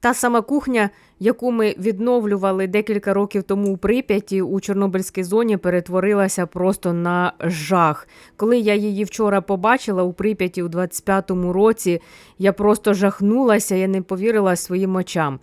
Та сама кухня, яку ми відновлювали декілька років тому у Прип'яті у Чорнобильській зоні, перетворилася просто на жах. Коли я її вчора побачила у Прип'яті у 25-му році, я просто жахнулася, я не повірила своїм очам.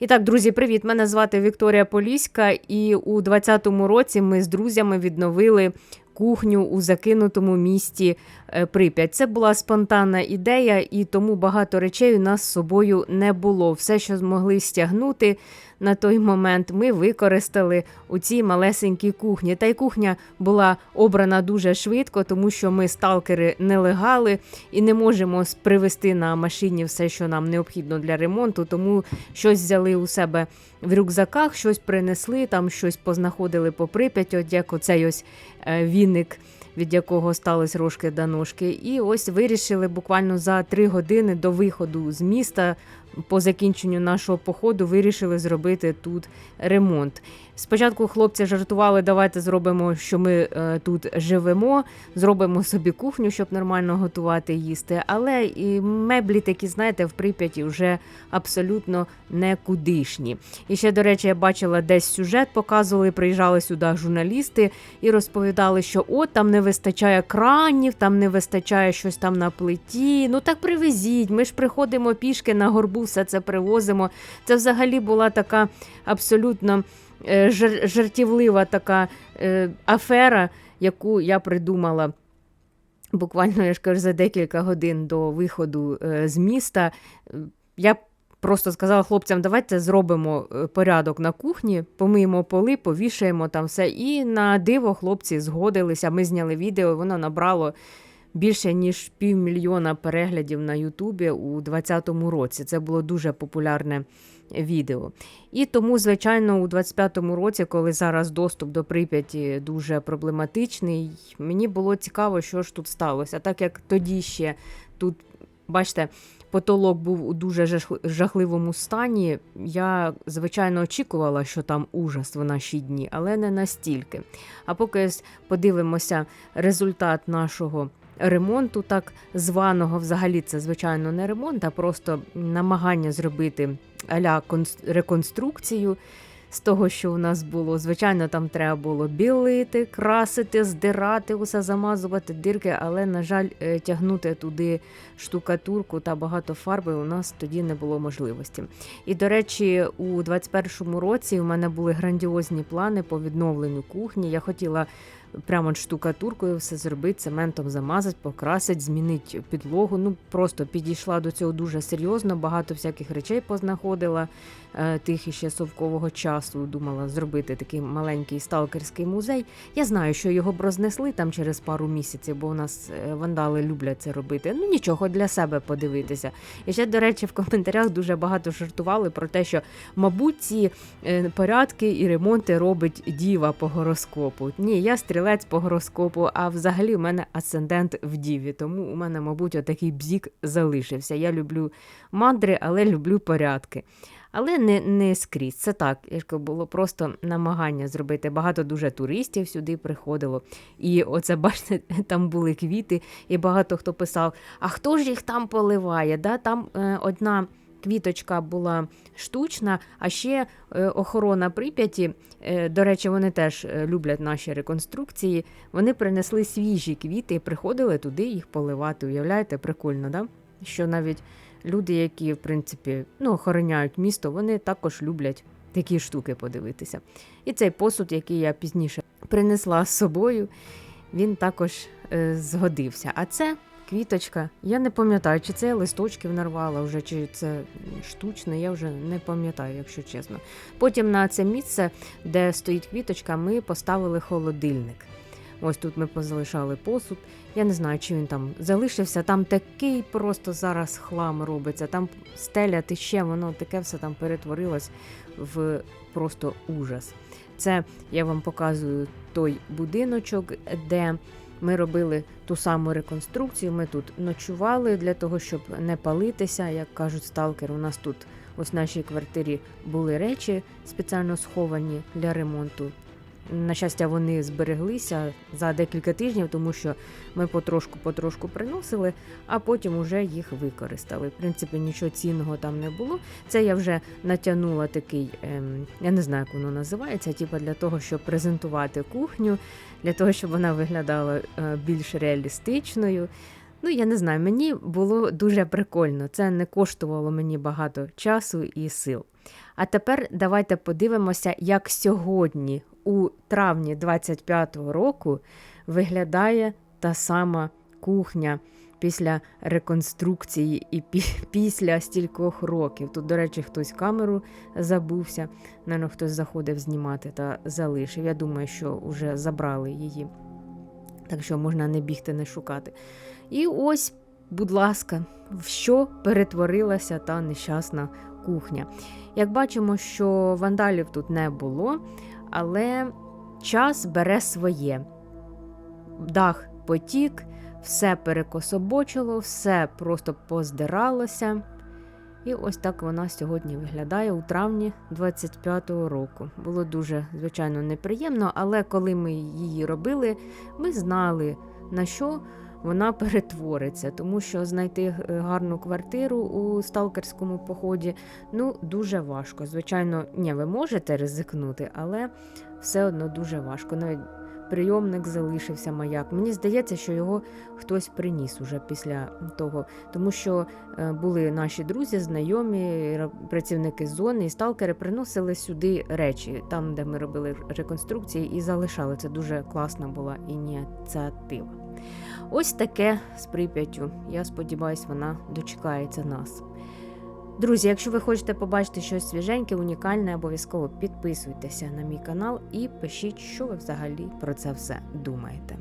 І так, друзі, привіт! Мене звати Вікторія Поліська, і у 20-му році ми з друзями відновили кухню у закинутому місті е, Прип'ять. Це була спонтанна ідея, і тому багато речей у нас з собою не було. Все, що змогли стягнути на той момент, ми використали у цій малесенькій кухні. Та й кухня була обрана дуже швидко, тому що ми сталкери нелегали і не можемо привезти на машині все, що нам необхідно для ремонту. Тому щось взяли у себе в рюкзаках, щось принесли, там щось познаходили по прип'яті, от як оцей ось е, віник. Від якого стались рожки до і ось вирішили буквально за три години до виходу з міста по закінченню нашого походу вирішили зробити тут ремонт. Спочатку хлопці жартували, давайте зробимо, що ми е, тут живемо, зробимо собі кухню, щоб нормально готувати їсти. Але і меблі такі, знаєте, в Прип'яті вже абсолютно некудишні. І ще, до речі, я бачила десь сюжет, показували, приїжджали сюди журналісти і розповідали, що от там не вистачає кранів, там не вистачає щось там на плиті. Ну так привезіть. Ми ж приходимо пішки на горбу, все це привозимо. Це взагалі була така абсолютно. Е, жартівлива така е, афера, яку я придумала. Буквально, я ж кажу, за декілька годин до виходу е, з міста. Я просто сказала хлопцям, давайте зробимо порядок на кухні, помиємо поли, повішаємо там все. І на диво хлопці згодилися. Ми зняли відео, воно набрало більше ніж півмільйона переглядів на Ютубі у 2020 році. Це було дуже популярне відео. І тому, звичайно, у 25-му році, коли зараз доступ до Прип'яті дуже проблематичний, мені було цікаво, що ж тут сталося. Так як тоді ще тут, бачите, потолок був у дуже жахливому стані, я, звичайно, очікувала, що там ужас в наші дні, але не настільки. А поки подивимося результат нашого. Ремонту так званого, взагалі це звичайно не ремонт, а просто намагання зробити аля конс- реконструкцію з того, що у нас було. Звичайно, там треба було білити, красити, здирати, усе замазувати дирки, але, на жаль, е, тягнути туди штукатурку та багато фарби у нас тоді не було можливості. І, до речі, у 21-му році у мене були грандіозні плани по відновленню кухні. Я хотіла прямо штукатуркою все зробити, цементом замазати, покрасити, змінити підлогу. Ну просто підійшла до цього дуже серйозно, багато всяких речей познаходила е, тих іще совкового часу. Думала зробити такий маленький сталкерський музей. Я знаю, що його б рознесли там через пару місяців, бо у нас е, вандали люблять це робити. Ну нічого для себе подивитися. І ще, до речі, в коментарях дуже багато жартували про те, що, мабуть, ці е, порядки і ремонти робить діва по гороскопу. Ні, я стрілець по гороскопу, а взагалі у мене асцендент в діві. Тому у мене, мабуть, отакий бзік залишився. Я люблю мандри, але люблю порядки. Але не, не скрізь. Це так. Було просто намагання зробити. Багато дуже туристів сюди приходило. І оце, бачите, там були квіти, і багато хто писав: а хто ж їх там поливає? Да? Там е, одна квіточка була штучна, а ще е, охорона Прип'яті, е, до речі, вони теж е, люблять наші реконструкції. Вони принесли свіжі квіти і приходили туди їх поливати. Уявляєте, прикольно, да? що навіть люди, які, в принципі, ну, охороняють місто, вони також люблять такі штуки подивитися. І цей посуд, який я пізніше принесла з собою, він також згодився. А це квіточка. Я не пам'ятаю, чи це я листочків нарвала вже, чи це штучне, я вже не пам'ятаю, якщо чесно. Потім на це місце, де стоїть квіточка, ми поставили холодильник. Ось тут ми позалишали посуд. Я не знаю, чи він там залишився. Там такий просто зараз хлам робиться. Там стеля тече, воно таке все там перетворилось в просто ужас. Це я вам показую той будиночок, де ми робили ту саму реконструкцію. Ми тут ночували для того, щоб не палитися. Як кажуть сталкери, у нас тут ось в нашій квартирі були речі спеціально сховані для ремонту. На щастя, вони збереглися за декілька тижнів, тому що ми потрошку-потрошку приносили, а потім уже їх використали. В принципі, нічого цінного там не було. Це я вже натягнула такий, ем, я не знаю, як воно називається, типу для того, щоб презентувати кухню, для того, щоб вона виглядала е, більш реалістичною. Ну, я не знаю, мені було дуже прикольно. Це не коштувало мені багато часу і сил. А тепер давайте подивимося, як сьогодні, у травні 25-го року, виглядає та сама кухня після реконструкції і пі- після стількох років. Тут, до речі, хтось камеру забувся, Наверно, хтось заходив знімати та залишив. Я думаю, що вже забрали її. Так що можна не бігти, не шукати. І ось, будь ласка, в що перетворилася та нещасна кухня. Як бачимо, що вандалів тут не було, але час бере своє. Дах потік, все перекособочило, все просто поздиралося. І ось так вона сьогодні виглядає у травні 25-го року. Було дуже, звичайно, неприємно, але коли ми її робили, ми знали, на що вона перетвориться, тому що знайти е, гарну квартиру у сталкерському поході ну дуже важко. Звичайно, ні, ви можете ризикнути, але все одно дуже важко. Навіть прийомник залишився маяк. Мені здається, що його хтось приніс уже після того, тому що е, були наші друзі, знайомі, працівники зони і сталкери приносили сюди речі, там, де ми робили реконструкції, і залишали. Це дуже класна була ініціатива. Ось таке з Прип'яттю. Я сподіваюся, вона дочекається нас. Друзі, якщо ви хочете побачити щось свіженьке, унікальне, обов'язково підписуйтеся на мій канал і пишіть, що ви взагалі про це все думаєте.